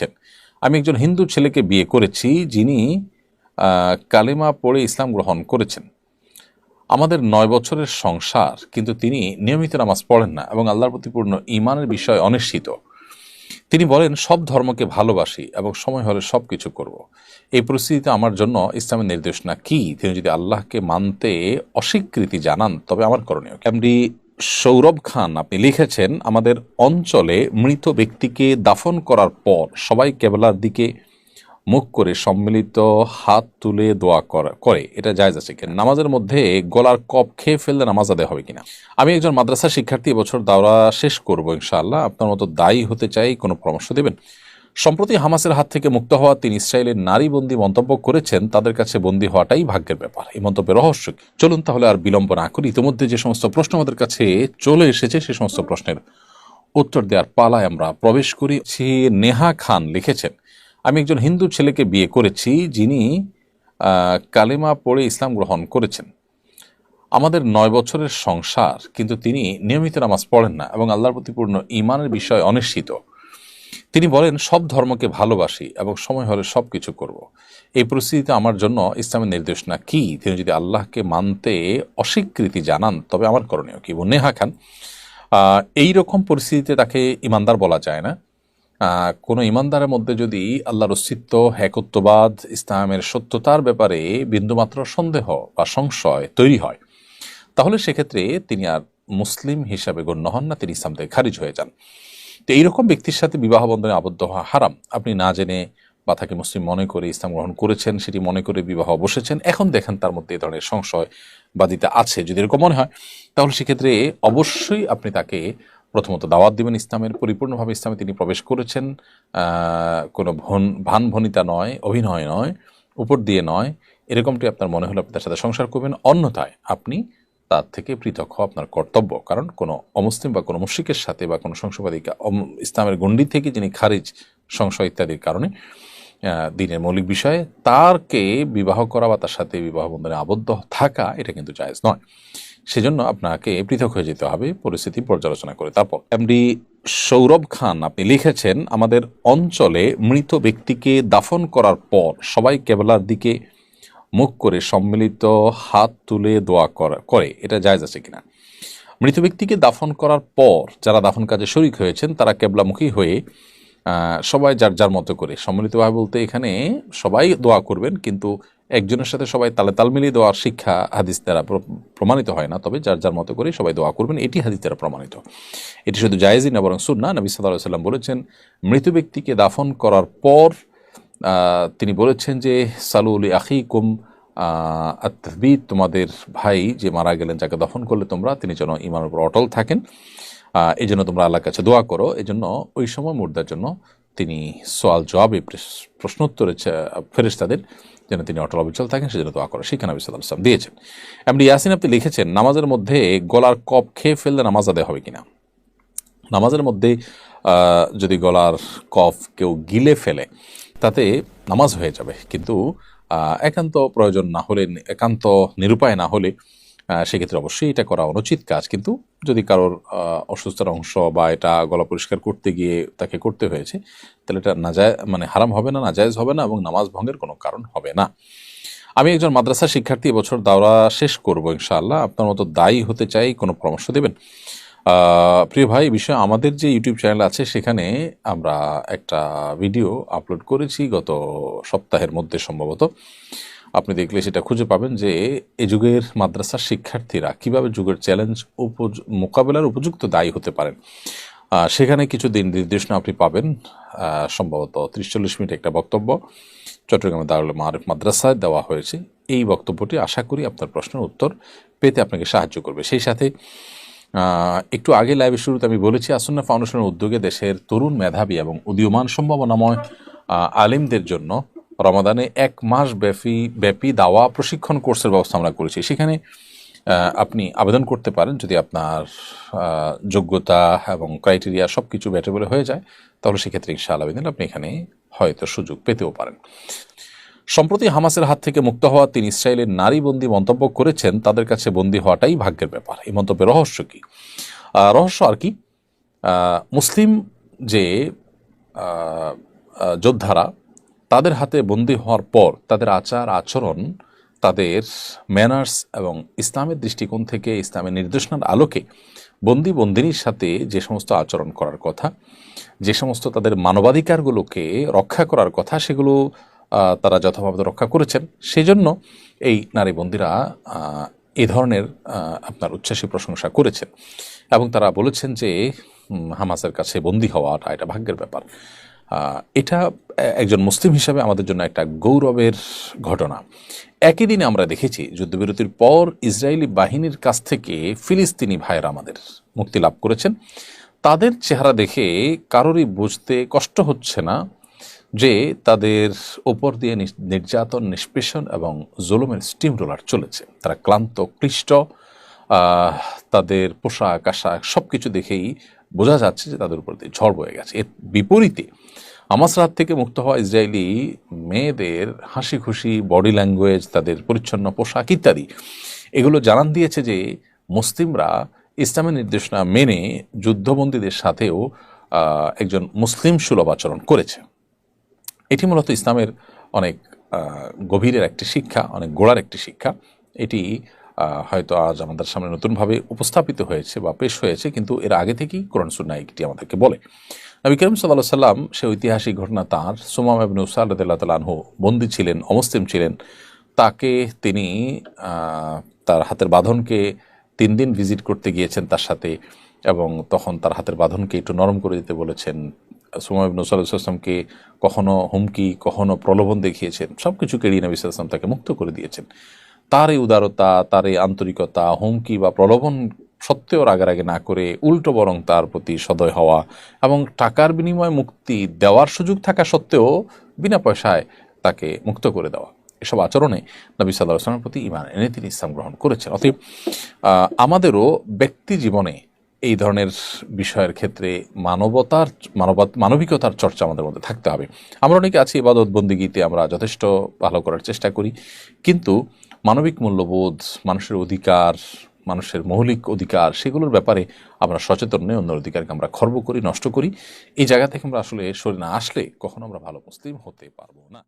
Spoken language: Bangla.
লিখেছেন আমি একজন হিন্দু ছেলেকে বিয়ে করেছি, যিনি কালেমা পড়ে ইসলাম গ্রহণ করেছেন। আমাদের নয় বছরের সংসার, কিন্তু তিনি নিয়মিত নামাজ পড়েন না এবং আল্লাহর প্রতি পূর্ণ ইমানের বিষয়ে অনিশ্চিত। তিনি বলেন, সব ধর্মকে ভালোবাসি এবং সময় হলে সব কিছু করব। এই পরিস্থিতিতে আমার জন্য ইসলামের নির্দেশনা কি? তিনি যদি আল্লাহকে মানতে অস্বীকৃতি জানান, তবে আমার করণীয় এমডি সৌরভ খান, আপনি লিখেছেন, আমাদের অঞ্চলে মৃত ব্যক্তিকে দাফন করার পর সবাই কেবলার দিকে মুখ করে সম্মিলিত হাত তুলে দোয়া করা- এটা জায়জ আছে কিনা? নামাজের মধ্যে গলার কপ খেয়ে ফেললে নামাজ আদায় হবে কিনা? আমি একজন মাদ্রাসা শিক্ষার্থী, এবছর দাওরা শেষ করব ইনশাআল্লাহ। আপনার মতো দায়ী হতে চাই, কোনো পরামর্শ দেবেন? সম্প্রতি হামাসের হাত থেকে মুক্ত হওয়া তিনি ইসরায়েলের নারী বন্দী মন্তব্য করেছেন, তাদের কাছে বন্দী হওয়াটাই ভাগ্যের ব্যাপার। এই মন্তব্যের রহস্য? চলুন তাহলে আর বিলম্ব না করি ইতিমধ্যে যে সমস্ত প্রশ্ন আমাদের কাছে চলে এসেছে, সে সমস্ত প্রশ্নের উত্তর দেওয়ার পালায় আমরা প্রবেশ করি। সে নেহা খান লিখেছেন, আমি একজন হিন্দু ছেলেকে বিয়ে করেছি যিনি কালেমা পড়ে ইসলাম গ্রহণ করেছেন। আমাদের নয় বছরের সংসার, কিন্তু তিনি নিয়মিত নামাজ পড়েন না এবং আল্লাহর প্রতি পূর্ণ ইমানের বিষয়ে অনিশ্চিত। তিনি বলেন, সব ধর্মকে ভালোবাসি এবং সময় হলে সব কিছু করব। এই পরিস্থিতিতে আমার জন্য ইসলামের নির্দেশনা কি? তিনি যদি আল্লাহকে মানতে অস্বীকৃতি জানান, তবে আমার করণীয় কি? নেহা খান এই রকম পরিস্থিতিতে তাকে ইমানদার বলা যায় না। কোনো ইমানদারের মধ্যে যদি আল্লাহর অস্তিত্ব, একত্ববাদ, ইসলামের সত্যতার ব্যাপারে বিন্দুমাত্র সন্দেহ বা সংশয় তৈরি হয়, তাহলে সেক্ষেত্রে তিনি আর মুসলিম হিসাবে গণ্য হন না, তিনি ইসলাম থেকে খারিজ হয়ে যান। তো এইরকম ব্যক্তির সাথে বিবাহ বন্ধনে আবদ্ধ হওয়া হারাম। আপনি না জেনে বা তাকে মুসলিম মনে করে ইসলাম গ্রহণ করেছেন, সেটি মনে করে বিবাহ বসেছেন, এখন দেখেন তার মধ্যে এই ধরনের সংশয় বাদিতে আছে। যদি এরকম মনে হয়, তাহলে সেক্ষেত্রে অবশ্যই আপনি তাকে প্রথমত দাওয়াত দিবেন ইসলামের। পরিপূর্ণভাবে ইসলামে তিনি প্রবেশ করেছেন কোনো ভন, ভান ভনিতা নয়, অভিনয় নয়, উপর দিয়ে নয়, এরকমটি আপনার মনে হলে আপনি তার সাথে সংসার করবেন। অন্যথায় আপনি তার থেকে পৃথক হওয়া আপনার কর্তব্য। কারণ কোনো অমুসলিম বা কোনো মুশ্রিকের সাথে বা কোনো সংশয়বাদী ইসলামের গণ্ডি থেকে যিনি খারিজ, সংশয় ইত্যাদির কারণে দিনের মৌলিক বিষয়ে তারকে বিবাহ করা বা তার সাথে বিবাহ বন্ধনে আবদ্ধ থাকা, এটা কিন্তু জায়েজ নয়। সেজন্য আপনাকে পৃথক হয়ে যেতে হবে, পরিস্থিতি পর্যালোচনা করে। তারপর, এমডি সৌরভ খান, আপনি লিখেছেন, আমাদের অঞ্চলে মৃত ব্যক্তিকে দাফন করার পর সবাই কেবলার দিকে মুখ করে সম্মিলিত হাত তুলে দোয়া করা এটা জায়জ আছে কিনা? মৃত ব্যক্তিকে দাফন করার পর যারা দাফন কাজে শরিক হয়েছেন, তারা কেবলামুখী হয়ে সবাই যার যার মতো করে। সম্মিলিতভাবে বলতে এখানে সবাই দোয়া করবেন, কিন্তু একজনের সাথে সবাই তালে তাল মিলিয়ে দেওয়ার শিক্ষা হাদিস দ্বারা প্রমাণিত হয় না। তবে যার যার মতো করে সবাই দোয়া করবেন, এটি হাদিস দ্বারা প্রমাণিত। এটি শুধু জায়েজই না, বরং সুন্না নবী সাল্লাহ সাল্লাম বলেছেন, মৃত ব্যক্তিকে দাফন করার পর তিনি বলেছেন যে সালুল আখিকুম আত্মবিদ তোমাদের ভাই যে মারা গেলেন, যাকে দফন করলে তোমরা, তিনি যেন ইমানের উপর অটল থাকেন। এই জন্য তোমরা আল্লাহর কাছে দোয়া করো। এই জন্য ওই সময় মুর্দার জন্য তিনি সোয়াল জবাবে প্রশ- প্রশ্নোত্তরে ফেরেশতাদের যেন তিনি অটল অবিচল থাকেন, সেজন্য দোয়া করো। শিক্ষা নবী সাল্লাহ সাল্লাম দিয়েছেন। এমনি ইয়াসিন আপনি লিখেছেন, নামাজের মধ্যে গলার কপ খেয়ে ফেললে নামাজ আদায় হবে কিনা? নামাজের মধ্যে যদি গলার কফ কেউ গিলে ফেলে তাতে নামাজ হয়ে যাবে। কিন্তু একান্ত প্রয়োজন না হলে, একান্ত নিরুপায় না হলে সেক্ষেত্রে অবশ্যই এটা করা অনুচিত কাজ। কিন্তু, যদি কারোর অসুস্থতার অংশ বা এটা গলা পরিষ্কার করতে গিয়ে তাকে করতে হয়েছে, তাহলে এটা নাজায় মানে হারাম হবে না, নাজায়েজ হবে না এবং নামাজ ভঙ্গের কোনো কারণ হবে না। আমি একজন মাদ্রাসা শিক্ষার্থী, এবছর দাওরা শেষ করব ইনশাআল্লাহ। আপনার মতো দায়ী হতে চাই, কোনো পরামর্শ দেবেন? প্রিয় ভাই বিষয়ে আমাদের যে ইউটিউব চ্যানেল আছে, সেখানে আমরা একটা ভিডিও আপলোড করেছি গত সপ্তাহের মধ্যে সম্ভবত। আপনি দেখলে সেটা খুঁজে পাবেন যে এ যুগের মাদ্রাসার শিক্ষার্থীরা কীভাবে যুগের চ্যালেঞ্জ উপজ মোকাবেলার উপযুক্ত দায়ী হতে পারেন। সেখানে কিছু দিন নির্দেশনা আপনি পাবেন। সম্ভবত ত্রিশ চল্লিশ মিনিট একটা বক্তব্য চট্টগ্রামে দারুল মারিফ মাদ্রাসায় দেওয়া হয়েছে। এই বক্তব্যটি আশা করি আপনার প্রশ্নের উত্তর পেতে আপনাকে সাহায্য করবে। সেই সাথে একটু আগে লাইভের শুরুতে আমি বলেছি, আসন্না ফাউন্ডেশনের উদ্যোগে দেশের তরুণ মেধাবী এবং উদীয়মান সম্ভাবনাময় আলিমদের জন্য রমাদানে এক মাস ব্যাপী ব্যাপী দাওয়া প্রশিক্ষণ কোর্সের ব্যবস্থা আমরা করেছি। সেখানে আপনি আবেদন করতে পারেন যদি আপনার যোগ্যতা এবং ক্রাইটেরিয়া সব কিছু ব্যাটেবলে হয়ে যায়, তাহলে সেক্ষেত্রে ইনশাআল্লাহ আপনি এখানে হয়তো সুযোগ পেতেও পারেন। সম্প্রতি হামাসের হাত থেকে মুক্ত হওয়া তিনি ইসরায়েলের নারী বন্দী মন্তব্য করেছেন, তাদের কাছে বন্দী হওয়াটাই ভাগ্যের ব্যাপার। এই মন্তব্যের রহস্য কি? রহস্য আর কি? মুসলিম যে যোদ্ধারা, তাদের হাতে বন্দী হওয়ার পর তাদের আচার আচরণ, তাদের ম্যানার্স এবং ইসলামের দৃষ্টিকোণ থেকে ইসলামের নির্দেশনার আলোকে বন্দি বন্দিনীর সাথে যে সমস্ত আচরণ করার কথা, যে সমস্ত তাদের মানবাধিকারগুলোকে রক্ষা করার কথা, সেগুলো তারা যথাভাবে রক্ষা করেছেন। সেজন্য এই নারী বন্দিরা আহ, ধরনের আপনার উচ্ছ্বাসী প্রশংসা করেছেন। এবং তারা বলেছেন যে হামাসের কাছে বন্দী হওয়াটা এটা ভাগ্যের ব্যাপার। এটা একজন মুসলিম হিসাবে আমাদের জন্য একটা গৌরবের ঘটনা। একই দিনে আমরা দেখেছি যুদ্ধবিরতির পর ইসরায়েলি বাহিনীর কাছ থেকে ফিলিস্তিনি ভাইয়েরা আমাদের মুক্তি লাভ করেছেন। তাদের চেহারা দেখে কারোরই বুঝতে কষ্ট হচ্ছে না। যে তাদের ওপর দিয়ে নির্যাতন, নিষ্পেষণ এবং জুলুমের স্টিম রোলার চলেছে। তারা ক্লান্ত, ক্লিষ্ট তাদের পোশাক, আশাক সব কিছু দেখেই বোঝা যাচ্ছে যে তাদের উপর দিয়ে ঝড় বয়ে গেছে। এর বিপরীতে হামাস রাত থেকে মুক্ত হওয়া ইসরায়েলি মেয়েদের হাসি খুশি বডি ল্যাঙ্গুয়েজ তাদের পরিচ্ছন্ন পোশাক ইত্যাদি, এগুলো জানান দিয়েছে যে মুসলিমরা ইসলামের নির্দেশনা মেনে যুদ্ধবন্দীদের সাথেও একজন মুসলিম সুলভ আচরণ করেছে। এটি মূলত ইসলামের অনেক গভীরের একটি শিক্ষা, অনেক গোড়ার একটি শিক্ষা। এটি হয়তো আজ আমাদের সামনে নতুনভাবে উপস্থাপিত হয়েছে বা পেশ হয়েছে, কিন্তু এর আগে থেকেই কোরআন সুন্না এটি আমাদেরকে বলে। নবী করিম সাল্লাহ সাল্লাম সে ঐতিহাসিক ঘটনা তাঁর, সুমাম ইবনে উসাল রদুল্লাহ তালাহু বন্দী ছিলেন, অমুসলিম ছিলেন। তাকে তিনি তার হাতের বাঁধনকে তিন দিন ভিজিট করতে গিয়েছেন তার সাথে এবং তখন তার হাতের বাঁধনকে একটু নরম করে দিতে বলেছেন। সুমাই নসাল্লামকে কখনো হুমকি, কখনো প্রলোভন দেখিয়েছেন সব কিছু কেড়িয়ে নবী সাল্লাম তাকে মুক্ত করে দিয়েছেন। তার এই উদারতা, তার এই আন্তরিকতা, হুমকি বা প্রলোভন সত্ত্বেও রাগারাগি না করে উল্টো বরং তার প্রতি সদয় হওয়া এবং টাকার বিনিময়ে মুক্তি দেওয়ার সুযোগ থাকা সত্ত্বেও বিনা পয়সায় তাকে মুক্ত করে দেওয়া। এসব আচরণে নবী সাল্লাহ আসলামের প্রতি ইমান এনে তিনি ইসলাম গ্রহণ করেছেন। অতএব আমাদেরও ব্যক্তি জীবনে এই ধরনের বিষয়ের ক্ষেত্রে মানবতার, মানবত, মানবিকতার চর্চা আমাদের মধ্যে থাকতে হবে। আমরা অনেকে আছি ইবাদত বন্দিগিতে আমরা যথেষ্ট ভালো করার চেষ্টা করি, কিন্তু মানবিক মূল্যবোধ, মানুষের অধিকার, মানুষের মৌলিক অধিকার, সেগুলোর ব্যাপারে আমরা সচেতন নই অন্য অধিকারকে আমরা খর্ব করি, নষ্ট করি। এই জায়গা থেকে আমরা আসলে সরে না আসলে কখনো আমরা ভালো মুসলিম হতে পারব না।